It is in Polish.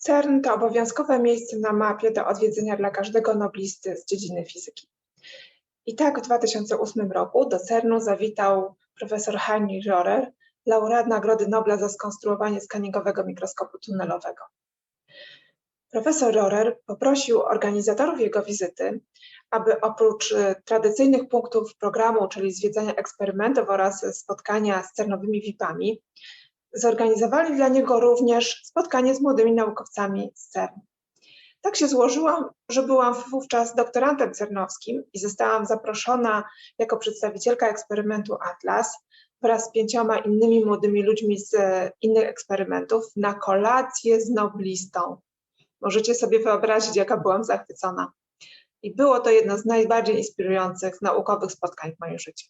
CERN to obowiązkowe miejsce na mapie do odwiedzenia dla każdego noblisty z dziedziny fizyki. I tak w 2008 roku do CERN-u zawitał profesor Heinrich Rohrer, laureat Nagrody Nobla za skonstruowanie skaningowego mikroskopu tunelowego. Profesor Rohrer poprosił organizatorów jego wizyty, aby oprócz y, tradycyjnych punktów programu, czyli zwiedzania eksperymentów oraz spotkania z cernowymi VIP-ami, zorganizowali dla niego również spotkanie z młodymi naukowcami z CERN. Tak się złożyło, że byłam wówczas doktorantem cernowskim i zostałam zaproszona jako przedstawicielka eksperymentu Atlas wraz z pięcioma innymi młodymi ludźmi z e, innych eksperymentów na kolację z noblistą. Możecie sobie wyobrazić, jaka byłam zachwycona. I było to jedno z najbardziej inspirujących naukowych spotkań w moim życiu.